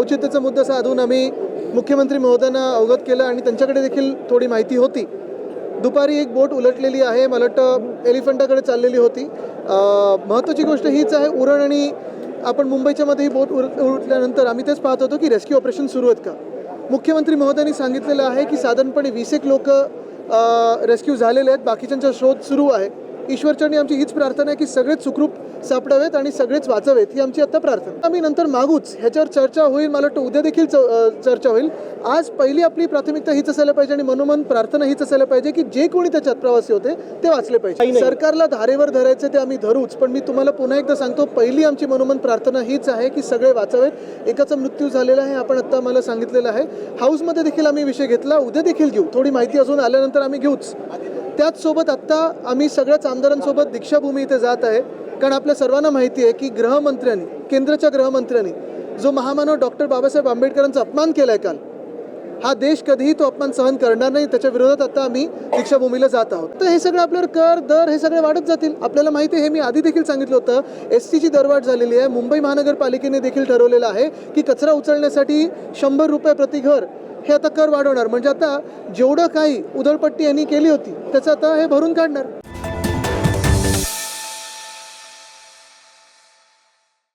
औचित्याचा मुद्दा साधून आम्ही मुख्यमंत्री महोदयांना अवगत केलं आणि त्यांच्याकडे देखील थोडी माहिती होती. दुपारी एक बोट उलटलेली आहे मला वाटतं एलिफंटाकडे चाललेली होती. महत्त्वाची गोष्ट हीच आहे उरण आणि आपण मुंबईच्या मध्ये ही बोट उर उलटल्यानंतर आम्ही तेच पाहत होतो की रेस्क्यू ऑपरेशन सुरू आहेत का? मुख्यमंत्री महोदयांनी सांगितलेलं आहे की साधारणपणे वीस एक लोक रेस्क्यू झालेले आहेत बाकीच्यांचा शोध सुरू आहे. ईश्वरचरणी आमची हीच प्रार्थना आहे की सगळेच सुखरूप सापडावेत आणि सगळेच वाचावेत ही आमची आता प्रार्थना आम्ही नंतर मागूच ह्याच्यावर चर्चा होईल मला वाटतं उद्या देखील चर्चा होईल. आज पहिली आपली प्राथमिकता हीच असायला पाहिजे आणि मनोमन प्रार्थना हीच असायला पाहिजे की जे कोणी त्याच्यात प्रवासी होते ते वाचले पाहिजे. सरकारला धारेवर धरायचे ते आम्ही धरूच पण मी तुम्हाला पुन्हा एकदा सांगतो पहिली आमची मनोमन प्रार्थना हीच आहे की सगळे वाचावेत. एकाचा मृत्यू झालेला आहे आपण आता मला सांगितलेलं आहे. हाऊसमध्ये देखील आम्ही विषय घेतला उद्या देखील घेऊ. थोडी माहिती अजून आल्यानंतर आम्ही घेऊच. त्याचसोबत आत्ता आम्ही सगळ्याच आमदारांसोबत दीक्षाभूमी इथे जात आहे. कारण आपल्या सर्वांना माहिती आहे की गृहमंत्र्यांनी केंद्राच्या गृहमंत्र्यांनी जो महामानव डॉक्टर बाबासाहेब आंबेडकरांचा अपमान केला आहे काल हा देश कधीही तो अपमान सहन करणार नाही. त्याच्या विरोधात आता आम्ही दीक्षाभूमीला जात आहोत. तर हे सगळं आपल्यावर कर दर हे सगळे वाढत जातील. आपल्याला माहिती आहे हे मी आधी देखील सांगितलं होतं एस टीची दरवाढ झालेली आहे. मुंबई महानगरपालिकेने देखील ठरवलेलं आहे की कचरा उचलण्यासाठी शंभर रुपये प्रति घर हे आता कर वाढवणार. म्हणजे आता जेवढं काही उधळपट्टी यांनी केली होती त्याचं आता हे भरून काढणार.